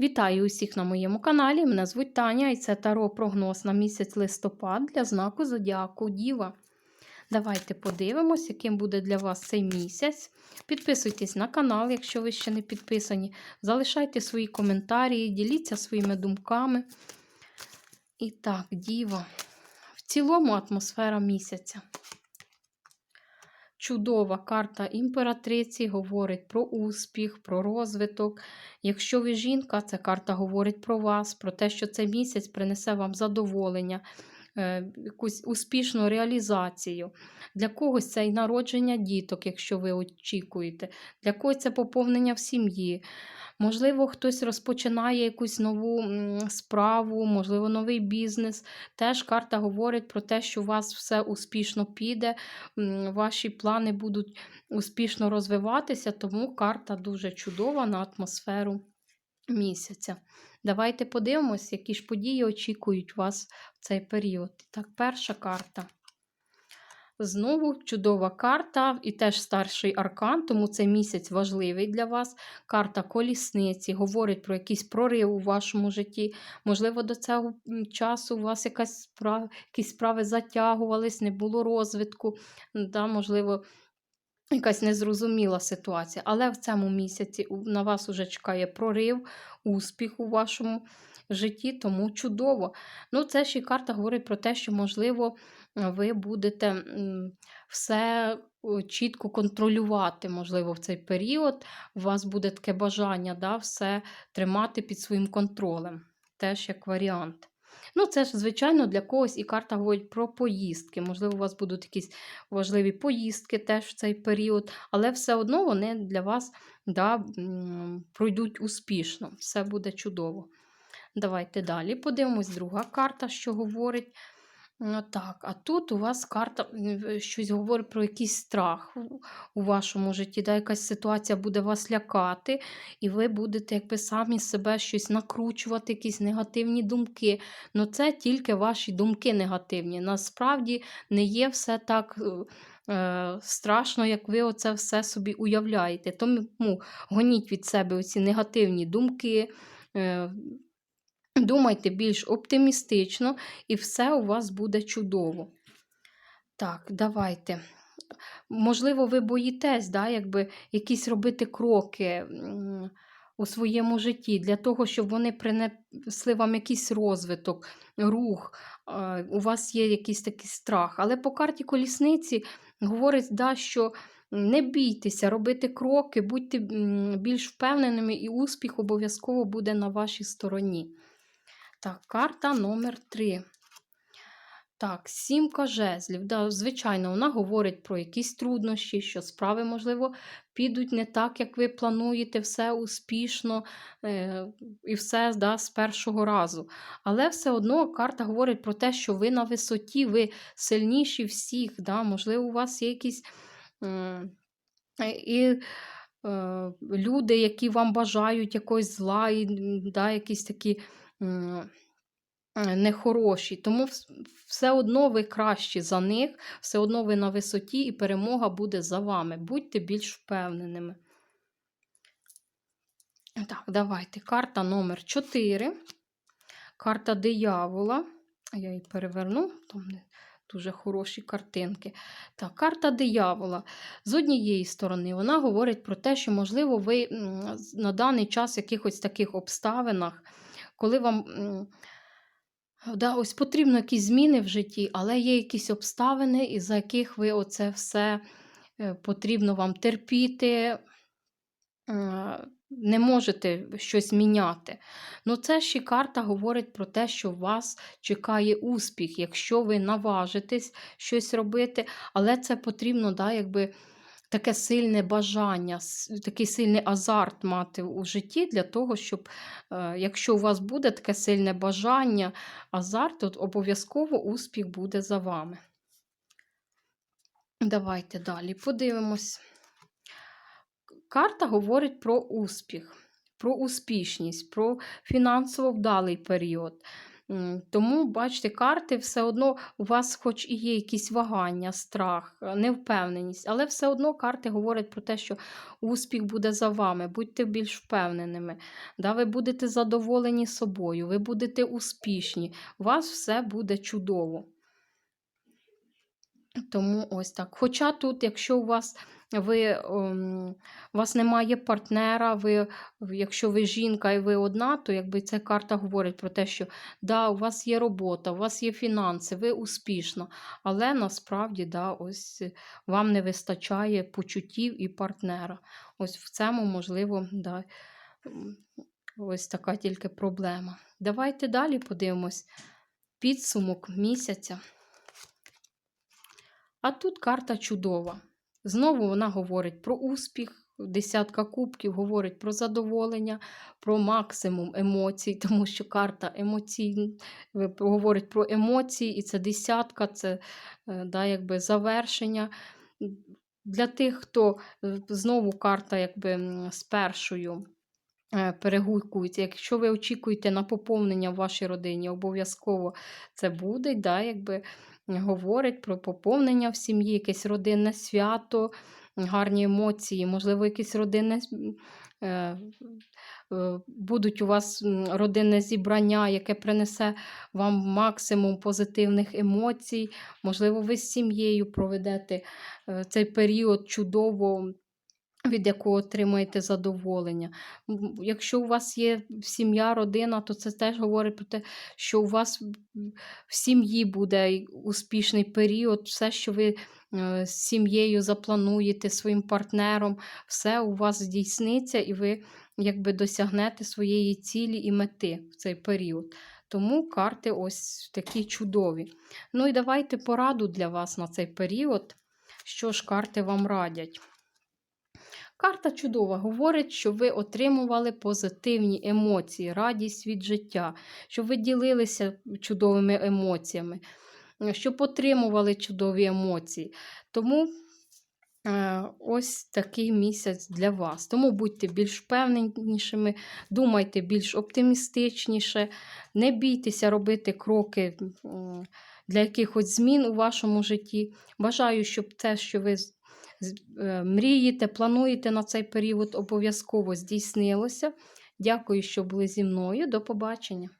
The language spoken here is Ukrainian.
Вітаю усіх на моєму каналі. Мене звуть Таня і це таро прогноз на місяць листопад для знаку Зодіаку Діва. Давайте подивимось, яким буде для вас цей місяць. Підписуйтесь на канал, якщо ви ще не підписані. Залишайте свої коментарі, діліться своїми думками. І так, Діва. В цілому атмосфера місяця. Чудова карта імператриці говорить про успіх, про розвиток. Якщо ви жінка, ця карта говорить про вас, про те, що цей місяць принесе вам задоволення, е, якусь успішну реалізацію. Для когось це і народження діток, якщо ви очікуєте, для когось це поповнення в сім'ї. Можливо, хтось розпочинає якусь нову справу, можливо, новий бізнес. Теж карта говорить про те, що у вас все успішно піде, ваші плани будуть успішно розвиватися, тому карта дуже чудова на атмосферу місяця. Давайте подивимось, які ж події очікують вас в цей період. Так, перша карта. Знову чудова карта і теж старший аркан, тому цей місяць важливий для вас. Карта колісниці говорить про якийсь прорив у вашому житті. Можливо, до цього часу у вас якась справа, якісь справи затягувались, не було розвитку. Да, можливо, якась незрозуміла ситуація. Але в цьому місяці на вас уже чекає прорив, успіх у вашому житті, тому чудово. Ну, це ще й карта говорить про те, що, можливо, ви будете все чітко контролювати, можливо, в цей період. У вас буде таке бажання да, все тримати під своїм контролем. Теж як варіант. Ну, це ж, звичайно, для когось і карта говорить про поїздки. Можливо, у вас будуть якісь важливі поїздки теж в цей період, але все одно вони для вас да, пройдуть успішно. Все буде чудово. Давайте далі подивимось. Друга карта, що говорить. Ну, так, а тут у вас карта щось говорить про якийсь страх у- вашому житті, да, якась ситуація буде вас лякати, і ви будете якби самі себе щось накручувати, якісь негативні думки. Ну це тільки ваші думки негативні. Насправді не є все так е, е, страшно, як ви оце все собі уявляєте. Тому гоніть від себе оці негативні думки. Думайте більш оптимістично, і все у вас буде чудово. Так, давайте. Можливо, ви боїтесь, да, якби якісь робити кроки у своєму житті для того, щоб вони принесли вам якийсь розвиток, рух. У вас є якийсь такий страх. Але по карті колісниці говорить, да, що не бійтеся робити кроки, будьте більш впевненими, і успіх обов'язково буде на вашій стороні. Так, карта номер 3. Так, сімка жезлів. Да, звичайно, вона говорить про якісь труднощі, що справи, можливо, підуть не так, як ви плануєте, все успішно е, і все да, з першого разу. Але все одно карта говорить про те, що ви на висоті, ви сильніші всіх. Да? Можливо, у вас є якісь е, і е, люди, які вам бажають якогось зла, і да, якісь такі. Е, нехороші. Тому все одно ви кращі за них, все одно ви на висоті, і перемога буде за вами. Будьте більш впевненими. Так, давайте. Карта номер 4. Карта диявола. Я її переверну, там дуже хороші картинки. Так, карта диявола. З однієї сторони, вона говорить про те, що, можливо, ви на даний час в якихось таких обставинах, коли вам. Да, ось потрібно якісь зміни в житті, але є якісь обставини, із-за яких ви оце все е, потрібно вам терпіти, е, не можете щось міняти. Ну, це ще карта говорить про те, що вас чекає успіх, якщо ви наважитесь щось робити, але це потрібно, да, якби. Таке сильне бажання, такий сильний азарт мати у житті для того, щоб, е, якщо у вас буде таке сильне бажання, азарт, то обов'язково успіх буде за вами. Давайте далі подивимось. Карта говорить про успіх, про успішність, про фінансово вдалий період. Тому, бачите, карти все одно у вас, хоч і є якісь вагання, страх, е, невпевненість, але все одно карти говорять про те, що успіх буде за вами, будьте більш впевненими. Да, ви будете задоволені собою, ви будете успішні, у вас все буде чудово. Тому ось так. Хоча тут, якщо у вас ви, ем, у вас немає партнера, ви, якщо ви жінка і ви одна, то якби ця карта говорить про те, що да, у вас є робота, у вас є фінанси, ви успішна, але насправді да, ось вам не вистачає почуттів і партнера. Ось в цьому, можливо, да, ось така тільки проблема. Давайте далі подивимось підсумок місяця. А тут карта чудова. Знову вона говорить про успіх. Десятка кубків говорить про задоволення, про максимум емоцій, тому що карта емоційна е, говорить про емоції, і це десятка, це е, да, якби завершення. Для тих, хто е, знову карта якби з першою е, перегукується. Якщо ви очікуєте на поповнення в вашій родині, обов'язково це буде, да, якби говорить про поповнення в сім'ї, якесь родинне свято, гарні емоції, можливо, якесь родинне. е, е, Будуть у вас родинне зібрання, яке принесе вам максимум позитивних емоцій. Можливо, ви з сім'єю проведете е, цей період чудово, від якого отримаєте задоволення. Якщо у вас є сім'я, родина, то це теж говорить про те, що у вас в сім'ї буде успішний період, все, що ви е, з сім'єю заплануєте, своїм партнером, все у вас здійсниться, і ви якби досягнете своєї цілі і мети в цей період. Тому карти ось такі чудові. Ну і давайте пораду для вас на цей період. Що ж карти вам радять? Карта чудова говорить, що ви отримували позитивні емоції, радість від життя, щоб ви ділилися чудовими емоціями, е, щоб отримували чудові емоції. Тому е, ось такий місяць для вас. Тому будьте більш впевненішими, думайте більш оптимістичніше, не бійтеся робити кроки для якихось змін у вашому житті. Бажаю, щоб те, що ви мрієте, плануєте на цей період, обов'язково здійснилося. Дякую, що були зі мною. До побачення.